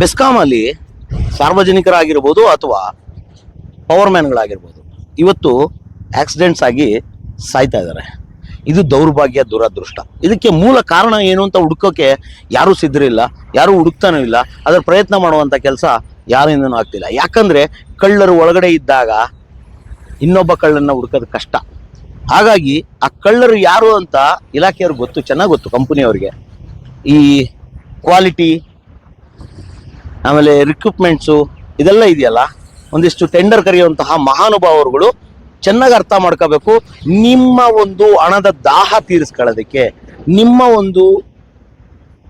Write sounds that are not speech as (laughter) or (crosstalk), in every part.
ಬೆಸ್ಕಾಮಲ್ಲಿ ಸಾರ್ವಜನಿಕರಾಗಿರ್ಬೋದು ಅಥವಾ ಪವರ್ ಮ್ಯಾನ್ಗಳಾಗಿರ್ಬೋದು ಇವತ್ತು ಆಕ್ಸಿಡೆಂಟ್ಸ್ ಆಗಿ ಸಾಯ್ತಾ ಇದ್ದಾರೆ. ಇದು ದೌರ್ಭಾಗ್ಯ ದುರದೃಷ್ಟ. ಇದಕ್ಕೆ ಮೂಲ ಕಾರಣ ಏನು ಅಂತ ಹುಡುಕೋಕೆ ಯಾರೂ ಸಿದ್ಧರಿಲ್ಲ, ಯಾರೂ ಹುಡುಕ್ತಾನೂ ಇಲ್ಲ. ಅದರ ಪ್ರಯತ್ನ ಮಾಡುವಂಥ ಕೆಲಸ ಯಾರಿಂದನೂ ಆಗ್ತಿಲ್ಲ. ಯಾಕಂದರೆ ಕಳ್ಳರು ಒಳಗಡೆ ಇದ್ದಾಗ ಇನ್ನೊಬ್ಬ ಕಳ್ಳನ್ನು ಹುಡುಕೋದು ಕಷ್ಟ. ಹಾಗಾಗಿ ಆ ಕಳ್ಳರು ಯಾರು ಅಂತ ಇಲಾಖೆಯವ್ರಿಗೆ ಗೊತ್ತು, ಚೆನ್ನಾಗಿ ಗೊತ್ತು ಕಂಪನಿಯವ್ರಿಗೆ. ಈ ಕ್ವಾಲಿಟಿ ಆಮೇಲೆ ರಿಕ್ರೂಟ್ಮೆಂಟ್ಸು ಇದೆಲ್ಲ ಇದೆಯಲ್ಲ? ಒಂದಿಷ್ಟು ಟೆಂಡರ್ ಕರೆಯುವಂತಹ ಮಹಾನುಭಾವರುಗಳು ಚೆನ್ನಾಗಿ ಅರ್ಥ ಮಾಡ್ಕೋಬೇಕು. ನಿಮ್ಮ ಒಂದು ಹಣದ ದಾಹ ತೀರಿಸ್ಕೊಳ್ಳೋದಕ್ಕೆ, ನಿಮ್ಮ ಒಂದು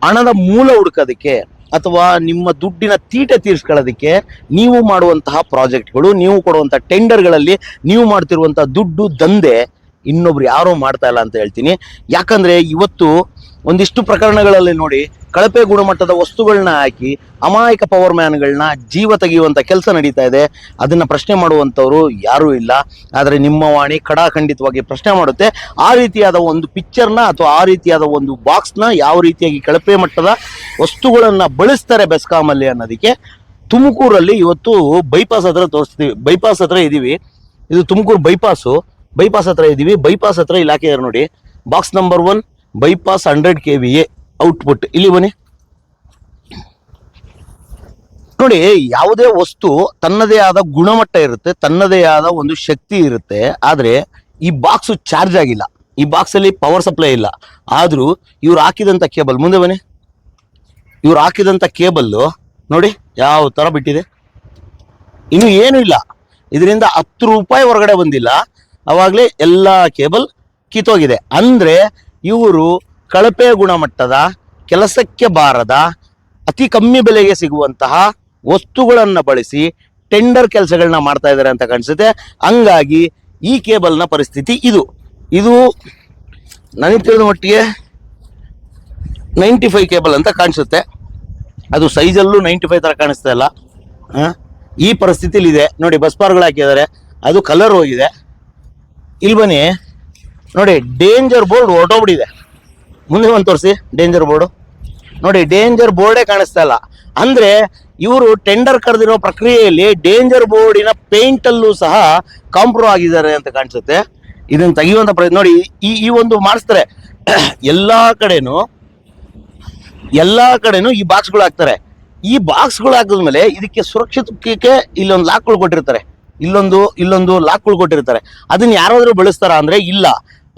ಹಣದ ಮೂಲ ಹುಡುಕೋದಕ್ಕೆ, ಅಥವಾ ನಿಮ್ಮ ದುಡ್ಡಿನ ತೀಟೆ ತೀರಿಸ್ಕೊಳ್ಳೋದಕ್ಕೆ ನೀವು ಮಾಡುವಂತಹ ಪ್ರಾಜೆಕ್ಟ್ಗಳು, ನೀವು ಕೊಡುವಂಥ ಟೆಂಡರ್ಗಳಲ್ಲಿ ನೀವು ಮಾಡ್ತಿರುವಂಥ ದುಡ್ಡು ದಂಧೆ ಇನ್ನೊಬ್ರು ಯಾರೂ ಮಾಡ್ತಾ ಇಲ್ಲ ಅಂತ ಹೇಳ್ತೀನಿ. ಯಾಕಂದರೆ ಇವತ್ತು ಒಂದಿಷ್ಟು ಪ್ರಕರಣಗಳಲ್ಲಿ ನೋಡಿ ಕಳಪೆ ಗುಣಮಟ್ಟದ ವಸ್ತುಗಳನ್ನ ಹಾಕಿ ಅಮಾಯಕ ಪವರ್ ಮ್ಯಾನ್ಗಳನ್ನ ಜೀವ ತೆಗೆಯುವಂಥ ಕೆಲಸ ನಡೀತಾ ಇದೆ. ಅದನ್ನ ಪ್ರಶ್ನೆ ಮಾಡುವಂಥವ್ರು ಯಾರೂ ಇಲ್ಲ. ಆದರೆ ನಿಮ್ಮ ವಾಣಿ ಖಡಾಖಂಡಿತವಾಗಿ ಪ್ರಶ್ನೆ ಮಾಡುತ್ತೆ. ಆ ರೀತಿಯಾದ ಒಂದು ಪಿಕ್ಚರ್ನ ಅಥವಾ ಆ ರೀತಿಯಾದ ಒಂದು ಬಾಕ್ಸ್ನ ಯಾವ ರೀತಿಯಾಗಿ ಕಳಪೆ ಮಟ್ಟದ ವಸ್ತುಗಳನ್ನು ಬಳಸ್ತಾರೆ ಬೆಸ್ಕಾಮಲ್ಲಿ ಅನ್ನೋದಕ್ಕೆ ತುಮಕೂರಲ್ಲಿ ಇವತ್ತು ಬೈಪಾಸ್ ಹತ್ರ ತೋರಿಸ್ತೀವಿ. ಬೈಪಾಸ್ ಹತ್ರ ಇದ್ದೀವಿ ಇದು ತುಮಕೂರು ಬೈಪಾಸು ಬೈಪಾಸ್ ಹತ್ರ ಇದ್ದೀವಿ ಬೈಪಾಸ್ ಹತ್ರ ಇಲಾಖೆಯವರು ನೋಡಿ. Box number one bypass hundred K V A output ಇಲ್ಲಿ ಬನ್ನಿ. ನೋಡಿ, ಯಾವುದೇ ವಸ್ತು ತನ್ನದೇ ಆದ ಗುಣಮಟ್ಟ ಇರುತ್ತೆ, ತನ್ನದೇ ಆದ ಒಂದು ಶಕ್ತಿ ಇರುತ್ತೆ, ಆದರೆ ಈ ಬಾಕ್ಸ್ ಚಾರ್ಜ್ ಆಗಿಲ್ಲ. ಈ ಬಾಕ್ಸ್ ಅಲ್ಲಿ ಪವರ್ ಸಪ್ಲೈ ಇಲ್ಲ. ಆದರೂ ಇವ್ರು ಹಾಕಿದಂತ ಕೇಬಲ್ ಮುಂದೆ ಬನ್ನಿ. ಇವ್ರು ಹಾಕಿದಂತ ಕೇಬಲ್ ನೋಡಿ ಯಾವ ತರ ಬಿಟ್ಟಿದೆ. ಇನ್ನು ಏನು ಇಲ್ಲ. ಇದರಿಂದ ಹತ್ತು ರೂಪಾಯಿ ಹೊರಗಡೆ ಬಂದಿಲ್ಲ. ಅವಾಗಲೇ ಎಲ್ಲ ಕೇಬಲ್ ಕಿತ್ತೋಗಿದೆ. ಅಂದ್ರೆ ಇವರು ಕಳಪೆ ಗುಣಮಟ್ಟದ, ಕೆಲಸಕ್ಕೆ ಬಾರದ, ಅತಿ ಕಮ್ಮಿ ಬೆಲೆಗೆ ಸಿಗುವಂತಹ ವಸ್ತುಗಳನ್ನು ಬಳಸಿ ಟೆಂಡರ್ ಕೆಲಸಗಳನ್ನ ಮಾಡ್ತಾ ಇದ್ದಾರೆ ಅಂತ ಕಾಣಿಸುತ್ತೆ. ಹಂಗಾಗಿ ಈ ಕೇಬಲ್ನ ಪರಿಸ್ಥಿತಿ ಇದು. ಇದು ನನಗೆ ತಿಳಿದ ಮಟ್ಟಿಗೆ ನೈಂಟಿ ಫೈವ್ ಕೇಬಲ್ ಅಂತ ಕಾಣಿಸುತ್ತೆ. ಅದು ಸೈಜಲ್ಲೂ ನೈಂಟಿ ಫೈವ್ ಥರ ಕಾಣಿಸ್ತಾ ಇಲ್ಲ. ಈ ಪರಿಸ್ಥಿತಿಲಿದೆ. ನೋಡಿ, ಬಸ್ ಪಾರ್ಗಳು ಹಾಕಿದ್ದಾರೆ. ಅದು ಕಲರ್ ಹೋಗಿದೆ. ಇಲ್ಲಿ ಬನ್ನಿ. ನೋಡಿ ಡೇಂಜರ್ ಬೋರ್ಡ್ ಹೊರಟೋಗ್ಬಿಟ್ಟಿದೆ ಮುಂದೆ ಒಂದು ತೋರಿಸಿ ಡೇಂಜರ್ ಬೋರ್ಡು ನೋಡಿ ಡೇಂಜರ್ ಬೋರ್ಡೇ ಕಾಣಿಸ್ತಾ ಇಲ್ಲ. ಅಂದ್ರೆ, ಇವರು ಟೆಂಡರ್ ಕರೆದಿರೋ ಪ್ರಕ್ರಿಯೆಯಲ್ಲಿ ಡೇಂಜರ್ ಬೋರ್ಡಿನ ಪೇಂಟ್ ಅಲ್ಲೂ ಸಹ ಕಾಂಪ್ರೋ ಆಗಿದ್ದಾರೆ ಅಂತ ಕಾಣಿಸುತ್ತೆ. ಇದನ್ನ ತೆಗೆಯುವಂಥ ಪ್ರಯತ್ನ, ನೋಡಿ, ಈ ಈ ಒಂದು ಮಾಡಿಸ್ತಾರೆ. (coughs) ಎಲ್ಲಾ ಕಡೆನೂ ಎಲ್ಲಾ ಕಡೆನೂ ಈ ಬಾಕ್ಸ್ಗಳು ಹಾಕ್ತಾರೆ. ಈ ಬಾಕ್ಸ್ಗಳು ಹಾಕಿದ್ಮೇಲೆ ಇದಕ್ಕೆ ಸುರಕ್ಷಿತಕ್ಕೆ ಇಲ್ಲೊಂದು ಲಾಕ್ಗಳು ಕೊಟ್ಟಿರ್ತಾರೆ. ಇಲ್ಲೊಂದು ಇಲ್ಲೊಂದು ಲಾಕ್ಗಳು ಕೊಟ್ಟಿರ್ತಾರೆ. ಅದನ್ನ ಯಾರಾದರೂ ಬಳಸ್ತಾರ ಅಂದರೆ ಇಲ್ಲ.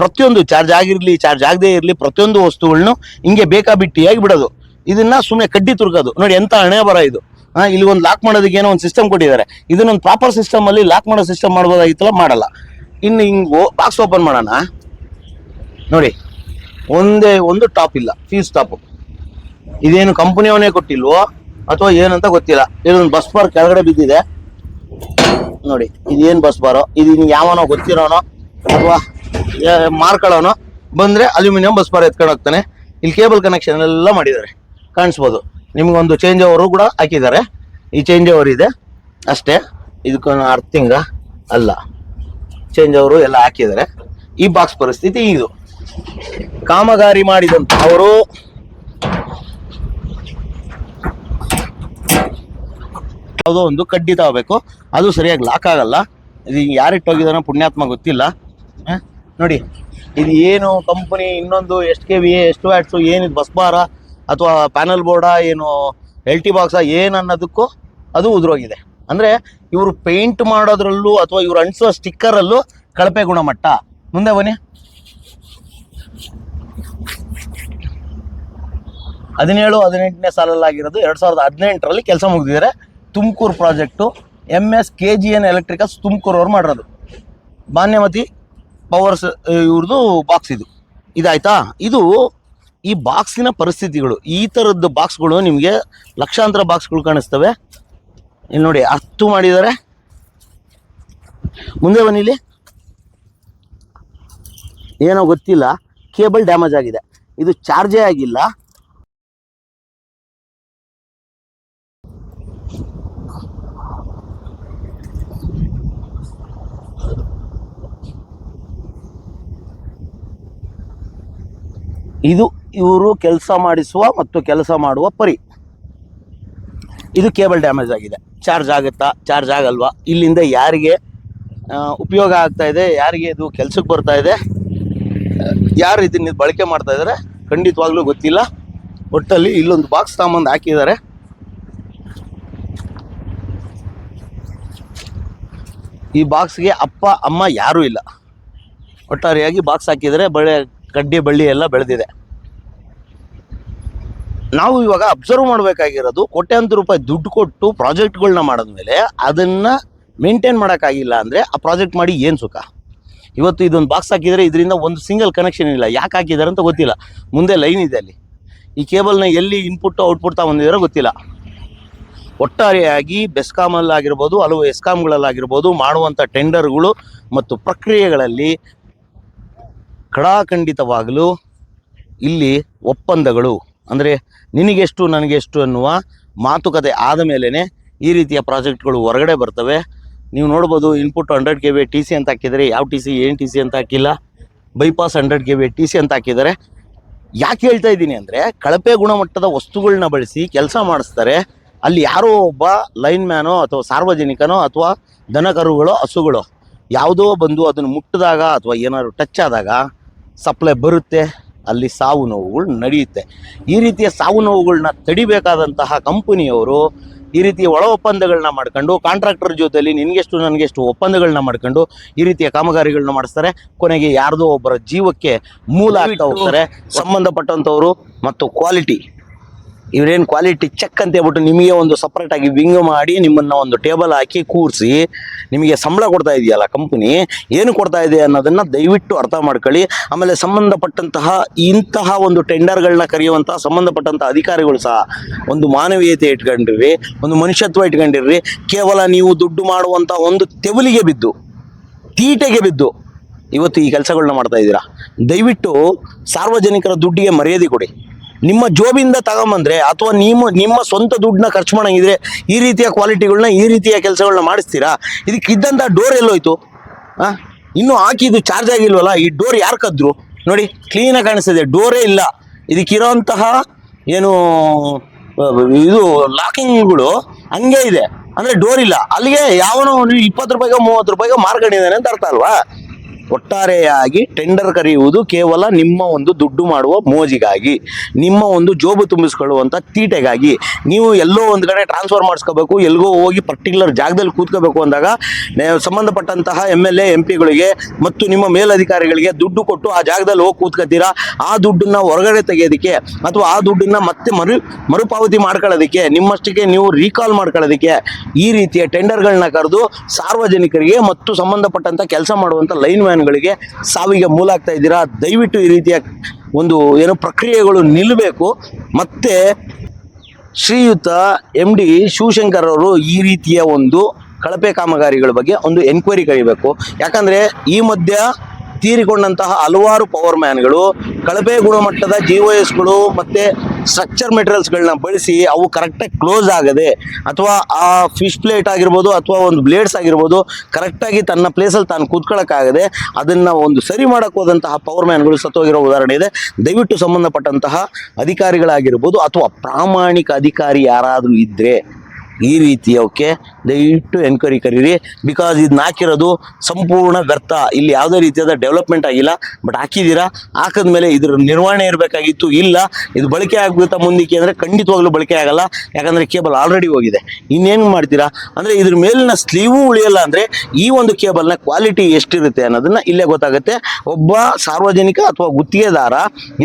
ಪ್ರತಿಯೊಂದು ಚಾರ್ಜ್ ಆಗಿರಲಿ, ಚಾರ್ಜ್ ಆಗದೇ ಇರಲಿ ಪ್ರತಿಯೊಂದು ವಸ್ತುಗಳನ್ನು ಹಿಂಗೆ ಬೇಕಾಬಿಟ್ಟಿಯಾಗಿ ಬಿಡೋದು. ಇದನ್ನ ಸುಮ್ಮನೆ ಕಡ್ಡಿ ತುರ್ಕೋದು. ನೋಡಿ ಎಂತ ಹಣೆ ಬರ ಇದು. ಹಾ, ಇಲ್ಲಿ ಒಂದು ಲಾಕ್ ಮಾಡೋದಕ್ಕೆ ಏನೋ ಒಂದು ಸಿಸ್ಟಮ್ ಕೊಟ್ಟಿದ್ದಾರೆ. ಇದನ್ನೊಂದು ಪ್ರಾಪರ್ ಸಿಸ್ಟಮ್ ಅಲ್ಲಿ ಲಾಕ್ ಮಾಡೋ ಸಿಸ್ಟಮ್ ಮಾಡ್ಬೋದಾಗಿತ್ತಲ್ಲ, ಮಾಡಲ್ಲ. ಇನ್ನು ಹಿಂಗ್ ಬಾಕ್ಸ್ ಓಪನ್ ಮಾಡೋಣ. ನೋಡಿ, ಒಂದೇ ಒಂದು ಟಾಪ್ ಇಲ್ಲ ಫೀಸ್ ಟಾಪ್ ಇದೇನು ಕಂಪನಿಯವನೇ ಕೊಟ್ಟಿಲ್ವೋ, ಅಥವಾ ಏನಂತ ಗೊತ್ತಿಲ್ಲ. ಇದೊಂದು ಬಸ್ ಬಾರ್ ಕೆಳಗಡೆ ಬಿದ್ದಿದೆ. ನೋಡಿ, ಇದೇನು ಬಸ್ ಬಾರೋ ಇದು ಯಾವನೋ ಗೊತ್ತಿರೋನೋ? ಅಥವಾ ಮಾರ್ಕೊಳ್ಳೋನೋ ಬಂದ್ರೆ ಅಲ್ಯೂಮಿನಿಯಂ ಬಸ್ ಬಾರ್ ಎತ್ಕೊಂಡು ಹೋಗ್ತಾನೆ. ಇಲ್ಲಿ ಕೇಬಲ್ ಕನೆಕ್ಷನ್ ಎಲ್ಲ ಮಾಡಿದ್ದಾರೆ. ಕಾಣಿಸ್ಬೋದು. ನಿಮ್ಗೊಂದು ಚೇಂಜ್ ಓವರು ಕೂಡ ಹಾಕಿದ್ದಾರೆ. ಈ ಚೇಂಜ್ ಓವರ್ ಇದೆ. ಅಷ್ಟೇ. ಇದಕ್ಕೊಂದು ಅರ್ಥಿಂಗ ಅಲ್ಲ. ಚೇಂಜ್ ಅವರು ಎಲ್ಲ ಹಾಕಿದ್ದಾರೆ. ಈ ಬಾಕ್ಸ್ ಪರಿಸ್ಥಿತಿ ಇದು. ಕಾಮಗಾರಿ ಮಾಡಿದಂತ ಅವರು ಯಾವುದೋ ಒಂದು ಕಡ್ಡಿ ತಗೋಬೇಕು. ಅದು ಸರಿಯಾಗಿ ಲಾಕ್ ಆಗಲ್ಲ. ಇದು ಯಾರಿಟ್ಟೋಗಿದಾನೋ ಪುಣ್ಯಾತ್ಮ ಗೊತ್ತಿಲ್ಲ? ನೋಡಿ, ಇದು ಏನು ಕಂಪನಿ ಇನ್ನೊಂದು ಎಷ್ಟು ಕೆ ವಿ ಎಷ್ಟು ವ್ಯಾಟ್ಸು ಏನಿದು ಬಸ್ ಬಾರ ಅಥವಾ ಪ್ಯಾನಲ್ ಬೋರ್ಡಾ ಏನು ಎಲ್ ಟಿ ಬಾಕ್ಸಾ ಏನು ಅನ್ನೋದಕ್ಕೂ ಅದು ಉದುರೋಗಿದೆ. ಅಂದರೆ ಇವರು ಪೇಂಟ್ ಮಾಡೋದ್ರಲ್ಲೂ ಅಥವಾ ಇವರು ಅಂಟಿಸೋ ಸ್ಟಿಕ್ಕರಲ್ಲೂ ಕಳಪೆ ಗುಣಮಟ್ಟ. ಮುಂದೆ ಬನ್ನಿ. ಹದಿನೇಳು, ಹದಿನೆಂಟನೇ ಸಾಲಲ್ಲಾಗಿರೋದು ಎರಡು ಸಾವಿರದ ಹದಿನೆಂಟರಲ್ಲಿ ಕೆಲಸ ಮುಗಿದಿದ್ದಾರೆ. Tumakuru project M S K G N electricals Tumakuru ಅವ್ರು ಮಾಡಿರೋದು. ಮಾನ್ಯಮತಿ ಪವರ್ಸ್ ಇವ್ರದ್ದು ಬಾಕ್ಸ್ ಇದು. ಇದಾಯ್ತಾ? ಇದು ಈ ಬಾಕ್ಸಿನ ಪರಿಸ್ಥಿತಿಗಳು, ಈ ಥರದ್ದು ಬಾಕ್ಸ್ಗಳು ನಿಮಗೆ ಲಕ್ಷಾಂತರ ಬಾಕ್ಸ್ಗಳು ಕಾಣಿಸ್ತವೆ. ಇಲ್ಲಿ ನೋಡಿ ಹತ್ತು ಮಾಡಿದ್ದಾರೆ ಮುಂದೆ ಬನ್ನಿಲಿ ಏನೋ ಗೊತ್ತಿಲ್ಲ, ಕೇಬಲ್ ಡ್ಯಾಮೇಜ್ ಆಗಿದೆ. ಇದು ಚಾರ್ಜೇ ಆಗಿಲ್ಲ. ಇದು ಇವರು ಕೆಲಸ ಮಾಡಿಸುವ ಮತ್ತು ಕೆಲಸ ಮಾಡುವ ಪರಿ. ಇದು ಕೇಬಲ್ ಡ್ಯಾಮೇಜ್ ಆಗಿದೆ. ಚಾರ್ಜ್ ಆಗುತ್ತಾ? ಚಾರ್ಜ್ ಆಗಲ್ವಾ? ಇಲ್ಲಿಂದ ಯಾರಿಗೆ ಉಪಯೋಗ ಆಗ್ತಾ ಇದೆ? ಯಾರಿಗೆ ಇದು ಕೆಲಸಕ್ಕೆ ಬರ್ತಾ ಇದೆ? ಯಾರು ಇದನ್ನ ಬಳಕೆ ಮಾಡ್ತಾ ಇದ್ದಾರೆ ಖಂಡಿತವಾಗ್ಲೂ ಗೊತ್ತಿಲ್ಲ. ಒಟ್ಟಲ್ಲಿ ಇಲ್ಲೊಂದು ಬಾಕ್ಸ್ ತಗೊಂಬಂದು ಹಾಕಿದ್ದಾರೆ. ಈ ಬಾಕ್ಸ್ಗೆ ಅಪ್ಪ, ಅಮ್ಮ ಯಾರೂ ಇಲ್ಲ. ಒಟ್ಟಾರೆಯಾಗಿ ಬಾಕ್ಸ್ ಹಾಕಿದರೆ ಬಳೆ ಗಡ್ಡೆ, ಬಳ್ಳಿ ಎಲ್ಲ ಬೆಳೆದಿದೆ. ನಾವು ಇವಾಗ ಅಬ್ಸರ್ವ್ ಮಾಡಬೇಕಾಗಿರೋದು ಕೋಟ್ಯಾಂತರ ರೂಪಾಯಿ ದುಡ್ಡು ಕೊಟ್ಟು ಪ್ರಾಜೆಕ್ಟ್ಗಳನ್ನ ಮಾಡಿದ್ಮೇಲೆ ಅದನ್ನು ಮೇಂಟೈನ್ ಮಾಡೋಕ್ಕಾಗಿಲ್ಲ ಅಂದರೆ ಆ ಪ್ರಾಜೆಕ್ಟ್ ಮಾಡಿ ಏನು ಸುಖ? ಇವತ್ತು ಇದೊಂದು ಬಾಕ್ಸ್ ಹಾಕಿದರೆ ಇದರಿಂದ ಒಂದು ಸಿಂಗಲ್ ಕನೆಕ್ಷನ್ ಇಲ್ಲ ಯಾಕೆ ಹಾಕಿದ್ದಾರೆ ಅಂತ ಗೊತ್ತಿಲ್ಲ. ಮುಂದೆ ಲೈನ್ ಇದೆ ಅಲ್ಲಿ. ಈ ಕೇಬಲ್ನ ಎಲ್ಲಿ ಇನ್ಪುಟ್ ಔಟ್ಪುಟ್ ತಗೊಂಡಿದಾರೋ ಗೊತ್ತಿಲ್ಲ. ಒಟ್ಟಾರೆಯಾಗಿ ಬೆಸ್ಕಾಮಲ್ಲಾಗಿರ್ಬೋದು ಹಲವು ಎಸ್ಕಾಮ್ಗಳಲ್ಲಾಗಿರ್ಬೋದು ಮಾಡುವಂಥ ಟೆಂಡರ್ಗಳು ಮತ್ತು ಪ್ರಕ್ರಿಯೆಗಳಲ್ಲಿ ಕಡಾಖಂಡಿತವಾಗಲೂ ಇಲ್ಲಿ ಒಪ್ಪಂದಗಳು. ಅಂದರೆ ನಿನಗೆಷ್ಟು, ನನಗೆಷ್ಟು ಅನ್ನುವ ಮಾತುಕತೆ ಆದ ಮೇಲೇ ಈ ರೀತಿಯ ಪ್ರಾಜೆಕ್ಟ್ಗಳು ಹೊರಗಡೆ ಬರ್ತವೆ. ನೀವು ನೋಡ್ಬೋದು input hundred K V T C ಅಂತ ಹಾಕಿದರೆ ಯಾವ ಟಿ ಸಿ ಏನು ಟಿ ಸಿ ಅಂತ ಹಾಕಿಲ್ಲ. Bypass hundred K V T C ಅಂತ ಹಾಕಿದ್ದಾರೆ ಯಾಕೆ ಹೇಳ್ತಾ ಇದ್ದೀನಿ ಅಂದರೆ ಕಳಪೆ ಗುಣಮಟ್ಟದ ವಸ್ತುಗಳನ್ನ ಬಳಸಿ ಕೆಲಸ ಮಾಡಿಸ್ತಾರೆ. ಅಲ್ಲಿ ಯಾರೋ ಒಬ್ಬ ಲೈನ್ ಮ್ಯಾನೋ ಅಥವಾ ಸಾರ್ವಜನಿಕನೋ ಅಥವಾ ದನಕರುಗಳೋ ಹಸುಗಳೋ ಯಾವುದೋ ಬಂದು ಅದನ್ನು ಮುಟ್ಟಿದಾಗ ಅಥವಾ ಏನಾದ್ರು ಟಚ್ ಆದಾಗ ಸಪ್ಲೈ ಬರುತ್ತೆ ಅಲ್ಲಿ ಸಾವು ನೋವುಗಳು ನಡೆಯುತ್ತೆ. ಈ ರೀತಿಯ ಸಾವು ನೋವುಗಳನ್ನ ತಡಿಬೇಕಾದಂತಹ ಕಂಪನಿಯವರು ಈ ರೀತಿಯ ಒಳ ಒಪ್ಪಂದಗಳನ್ನ ಮಾಡ್ಕೊಂಡು ಕಾಂಟ್ರಾಕ್ಟರ್ ಜೊತೆಲಿ ನಿನಗೆಷ್ಟು ನನಗೆಷ್ಟು ಒಪ್ಪಂದಗಳನ್ನ ಮಾಡ್ಕೊಂಡು ಈ ರೀತಿಯ ಕಾಮಗಾರಿಗಳನ್ನ ಮಾಡಿಸ್ತಾರೆ. ಕೊನೆಗೆ ಯಾರ್ದೋ ಒಬ್ಬರ ಜೀವಕ್ಕೆ ಮೂಲ ಆಗ್ತಾ ಹೋಗ್ತಾರೆ. ಸಂಬಂಧಪಟ್ಟಂಥವರು ಮತ್ತು ಕ್ವಾಲಿಟಿ ಇವರೇನು ಕ್ವಾಲಿಟಿ ಚೆಕ್ ಅಂತ ಹೇಳ್ಬಿಟ್ಟು ನಿಮಗೆ ಒಂದು ಸಪ್ರೇಟಾಗಿ ವಿಂಗ್ ಮಾಡಿ ನಿಮ್ಮನ್ನು ಒಂದು ಟೇಬಲ್ ಹಾಕಿ ಕೂರಿಸಿ ನಿಮಗೆ ಸಂಬಳ ಕೊಡ್ತಾ ಇದೆಯಲ್ಲ ಕಂಪನಿ ಏನು ಕೊಡ್ತಾ ಇದೆ ಅನ್ನೋದನ್ನು ದಯವಿಟ್ಟು ಅರ್ಥ ಮಾಡ್ಕೊಳ್ಳಿ. ಆಮೇಲೆ ಸಂಬಂಧಪಟ್ಟಂತಹ ಇಂತಹ ಒಂದು ಟೆಂಡರ್ಗಳನ್ನ ಕರೆಯುವಂತಹ ಸಂಬಂಧಪಟ್ಟಂಥ ಅಧಿಕಾರಿಗಳು ಸಹ ಒಂದು ಮಾನವೀಯತೆ ಇಟ್ಕೊಂಡಿರ್ರಿ, ಒಂದು ಮನುಷ್ಯತ್ವ ಇಟ್ಕೊಂಡಿರ್ರಿ, ಕೇವಲ ನೀವು ದುಡ್ಡು ಮಾಡುವಂಥ ಒಂದು ತೆವಲಿಗೆ ಬಿದ್ದು, ತೀಟೆಗೆ ಬಿದ್ದು ಇವತ್ತು ಈ ಕೆಲಸಗಳನ್ನ ಮಾಡ್ತಾ ಇದ್ದೀರಾ? ದಯವಿಟ್ಟು ಸಾರ್ವಜನಿಕರ ದುಡ್ಡಿಗೆ ಮರ್ಯಾದೆ ಕೊಡಿ. ನಿಮ್ಮ ಜೋಬಿಂದ ತಗೊಂಬಂದ್ರೆ ಅಥವಾ ನಿಮ್ಮ ನಿಮ್ಮ ಸ್ವಂತ ದುಡ್ಡನ್ನ ಖರ್ಚು ಮಾಡಂಗಿದ್ರೆ ಈ ರೀತಿಯ ಕ್ವಾಲಿಟಿಗಳನ್ನ ಈ ರೀತಿಯ ಕೆಲಸಗಳನ್ನ ಮಾಡಿಸ್ತೀರಾ? ಇದಕ್ಕೆ ಇದ್ದಂಥ ಡೋರ್ ಎಲ್ಲೋಯ್ತು. ಹಾಂ ಇನ್ನೂ ಹಾಕಿದ್ದು ಚಾರ್ಜ್ ಆಗಿಲ್ವಲ್ಲ, ಈ ಡೋರ್ ಯಾರು ಕದ್ರು ನೋಡಿ ಕ್ಲೀನಾಗಿ ಕಾಣಿಸ್ತಿದೆ. ಡೋರೇ ಇಲ್ಲ. ಇದಕ್ಕಿರೋಂತಹ ಏನು, ಇದು ಲಾಕಿಂಗ್ಗಳು ಹಂಗೆ ಇದೆ. ಅಂದರೆ ಡೋರ್ ಇಲ್ಲ. ಅಲ್ಲಿಗೆ ಯಾವನೋ ಇಪ್ಪತ್ತು ರೂಪಾಯಿಗೆ, ಮೂವತ್ತು ರೂಪಾಯಿಗೆ ಮಾರ್ಕೊಂಡಿದ್ದಾನೆ ಅಂತ ಅರ್ಥ ಅಲ್ವಾ? ಒಟ್ಟಾರೆಯಾಗಿ ಟೆಂಡರ್ ಕರೆಯುವುದು ಕೇವಲ ನಿಮ್ಮ ಒಂದು ದುಡ್ಡು ಮಾಡುವ ಮೋಜಿಗಾಗಿ, ನಿಮ್ಮ ಒಂದು ಜೋಬು ತುಂಬಿಸ್ಕೊಳ್ಳುವಂಥ ತೀಟೆಗಾಗಿ. ನೀವು ಎಲ್ಲೋ ಒಂದು ಕಡೆ ಟ್ರಾನ್ಸ್ಫರ್ ಮಾಡಿಸ್ಕೋಬೇಕು, ಎಲ್ಗೋ ಹೋಗಿ ಪರ್ಟಿಕ್ಯುಲರ್ ಜಾಗದಲ್ಲಿ ಕೂತ್ಕೋಬೇಕು ಅಂದಾಗ ಸಂಬಂಧಪಟ್ಟಂತಹ ಎಂ ಎಲ್ ಎ ಎಂ ಮತ್ತು ನಿಮ್ಮ ಮೇಲಧಿಕಾರಿಗಳಿಗೆ ದುಡ್ಡು ಕೊಟ್ಟು ಆ ಜಾಗದಲ್ಲಿ ಹೋಗಿ ಕೂತ್ಕೋತೀರಾ ಆ ದುಡ್ಡನ್ನ ಹೊರಗಡೆ ತೆಗೆಯೋದಕ್ಕೆ ಅಥವಾ ಆ ದುಡ್ಡನ್ನ ಮತ್ತೆ ಮರು, ಮರುಪಾವತಿ ಮಾಡ್ಕೊಳ್ಳೋದಕ್ಕೆ ನಿಮ್ಮಷ್ಟಕ್ಕೆ ನೀವು ರೀಕಾಲ್ ಮಾಡ್ಕೊಳ್ಳೋದಕ್ಕೆ ಈ ರೀತಿಯ ಟೆಂಡರ್ಗಳನ್ನ ಕರೆದು ಸಾರ್ವಜನಿಕರಿಗೆ ಮತ್ತು ಸಂಬಂಧಪಟ್ಟಂತ ಕೆಲಸ ಮಾಡುವಂಥ ಲೈನ್ ಮ್ಯಾನ್ಗಳಿಗೆ ಸಾವಿಗೆ ಮೂಲ ಆಗ್ತಾ ಇದ್ದೀರಾ? ದಯವಿಟ್ಟು ಈ ರೀತಿಯ ಒಂದು ಏನು ಪ್ರಕ್ರಿಯೆಗಳು ನಿಲ್ಲಬೇಕು. ಮತ್ತೆ ಶ್ರೀಯುತ ಎಂ ಡಿ ಶಿವಶಂಕರ್ ಅವರು ಈ ರೀತಿಯ ಒಂದು ಕಳಪೆ ಕಾಮಗಾರಿಗಳ ಬಗ್ಗೆ ಒಂದು ಎನ್ಕ್ವೈರಿ ಕರಿಬೇಕು. ಯಾಕಂದರೆ ಈ ಮಧ್ಯ ತೀರಿಕೊಂಡಂತಹ ಹಲವಾರು ಪವರ್ ಮ್ಯಾನ್ಗಳು ಕಳಪೆ ಗುಣಮಟ್ಟದ ಜಿ ಒ ಎಸ್ಗಳು ಮತ್ತು ಸ್ಟ್ರಕ್ಚರ್ ಮೆಟೀರಿಯಲ್ಸ್ಗಳನ್ನ ಬಳಸಿ ಅವು ಕರೆಕ್ಟಾಗಿ ಕ್ಲೋಸ್ ಆಗದೆ ಅಥವಾ ಆ ಫಿಶ್ ಪ್ಲೇಟ್ ಆಗಿರ್ಬೋದು ಅಥವಾ ಒಂದು ಬ್ಲೇಡ್ಸ್ ಆಗಿರ್ಬೋದು ಕರೆಕ್ಟಾಗಿ ತನ್ನ ಪ್ಲೇಸಲ್ಲಿ ತಾನು ಕೂತ್ಕೊಳ್ಳೋಕ್ಕಾಗದೆ ಅದನ್ನು ಒಂದು ಸರಿ ಮಾಡೋಕ್ಕೆ ಹೋದಂತಹ ಪವರ್ ಮ್ಯಾನ್ಗಳು ಸತ್ತೋಗಿರೋ ಉದಾಹರಣೆ ಇದೆ. ದಯವಿಟ್ಟು ಸಂಬಂಧಪಟ್ಟಂತಹ ಅಧಿಕಾರಿಗಳಾಗಿರ್ಬೋದು ಅಥವಾ ಪ್ರಾಮಾಣಿಕ ಅಧಿಕಾರಿ ಯಾರಾದರೂ ಇದ್ದರೆ ಈ ರೀತಿ ರೀತಿಯವಕ್ಕೆ ದಯವಿಟ್ಟು ಎನ್ಕ್ವೈರಿ ಕರೀರಿ. ಬಿಕಾಸ್ ಇದನ್ನ ಹಾಕಿರೋದು ಸಂಪೂರ್ಣ ವ್ಯರ್ಥ. ಇಲ್ಲಿ ಯಾವುದೇ ರೀತಿಯಾದ ಡೆವಲಪ್ಮೆಂಟ್ ಆಗಿಲ್ಲ. ಬಟ್ ಹಾಕಿದ್ದೀರಾ? ಹಾಕಿದ್ಮೇಲೆ ಇದ್ರ ನಿರ್ವಹಣೆ ಇರಬೇಕಾಗಿತ್ತು. ಇಲ್ಲ, ಇದು ಬಳಕೆ ಆಗ್ಬಿಡ್ತಾ ಮುಂದಕ್ಕೆ ಅಂದರೆ ಖಂಡಿತವಾಗ್ಲೂ ಬಳಕೆ ಆಗಲ್ಲ. ಯಾಕಂದರೆ ಕೇಬಲ್ ಆಲ್ರೆಡಿ ಹೋಗಿದೆ. ಇನ್ನೇನು ಮಾಡ್ತೀರಾ? ಅಂದರೆ ಇದ್ರ ಮೇಲಿನ ಸ್ಲೀವು ಉಳಿಯಲ್ಲ ಅಂದರೆ ಈ ಒಂದು ಕೇಬಲ್ನ ಕ್ವಾಲಿಟಿ ಎಷ್ಟಿರುತ್ತೆ ಅನ್ನೋದನ್ನ ಇಲ್ಲೇ ಗೊತ್ತಾಗುತ್ತೆ. ಒಬ್ಬ ಸಾರ್ವಜನಿಕ ಅಥವಾ ಗುತ್ತಿಗೆದಾರ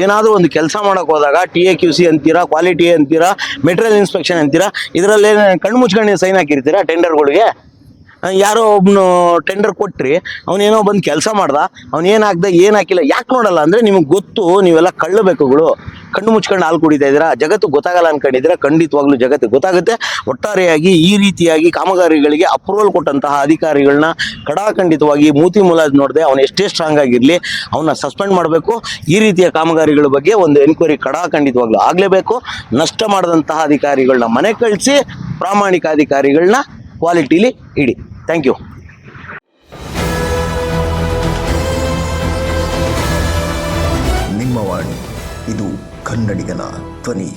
ಏನಾದರೂ ಒಂದು ಕೆಲಸ ಮಾಡೋಕೆ ಹೋದಾಗ ಟಿ ಎ ಕ್ಯೂ ಸಿ ಅಂತೀರಾ ಕ್ವಾಲಿಟಿ ಅಂತೀರಾ ಮೆಟೀರಿಯಲ್ ಇನ್ಸ್ಪೆಕ್ಷನ್ ಅಂತೀರಾ ಇದರಲ್ಲೇ ಕಣ್ಣು ಮುಚ್ಕೊಂಡು ಸೈನ್ ಹಾಕಿರ್ತೀರಾ ಟೆಂಡರ್ಗಳಿಗೆ ಯಾರೋ ಒಬ್ನು ಟೆಂಡರ್ ಕೊಟ್ರಿ, ಅವನೇನೋ ಬಂದು ಕೆಲಸ ಮಾಡ್ದ ಏನು ಹಾಕ್ದ, ಏನು ಹಾಕಿಲ್ಲ, ಯಾಕೆ ನೋಡಲ್ಲ? ಅಂದರೆ ನಿಮಗೆ ಗೊತ್ತು, ನೀವೆಲ್ಲ ಕಳ್ಳಬೇಕುಗಳು ಕಣ್ಣು ಮುಚ್ಕೊಂಡು ಹಾಲು ಕುಡಿತಾ ಇದ್ದೀರಾ? ಜಗತ್ತು ಗೊತ್ತಾಗಲ್ಲ ಅನ್ಕೊಂಡಿದ್ದೀರಾ? ಖಂಡಿತವಾಗ್ಲೂ ಜಗತ್ತು ಗೊತ್ತಾಗುತ್ತೆ. ಒಟ್ಟಾರೆಯಾಗಿ ಈ ರೀತಿಯಾಗಿ ಕಾಮಗಾರಿಗಳಿಗೆ ಅಪ್ರೂವಲ್ ಕೊಟ್ಟಂತಹ ಅಧಿಕಾರಿಗಳನ್ನ ಕಡಾಖಂಡಿತವಾಗಿ ಮೂತಿ ಮುಲಾಜ್ ನೋಡದೆ ಅವನು ಎಷ್ಟೇ ಸ್ಟ್ರಾಂಗ್ ಆಗಿರಲಿ ಅವನ್ನ ಸಸ್ಪೆಂಡ್ ಮಾಡಬೇಕು. ಈ ರೀತಿಯ ಕಾಮಗಾರಿಗಳ ಬಗ್ಗೆ ಒಂದು ಎನ್ಕ್ವೈರಿ ಕಡಾಖಂಡಿತವಾಗ್ಲೂ ಆಗಲೇಬೇಕು. ನಷ್ಟ ಮಾಡಿದಂತಹ ಅಧಿಕಾರಿಗಳನ್ನ ಮನೆ ಕಳಿಸಿ ಪ್ರಾಮಾಣಿಕ ಅಧಿಕಾರಿಗಳನ್ನ ಕ್ವಾಲಿಟಿಲಿ ಇಡಿ. ಥ್ಯಾಂಕ್ ಯು ನಿಮ್ಮ ವಾಣಿ ಇದು ಕನ್ನಡಿಗನ ಧ್ವನಿ.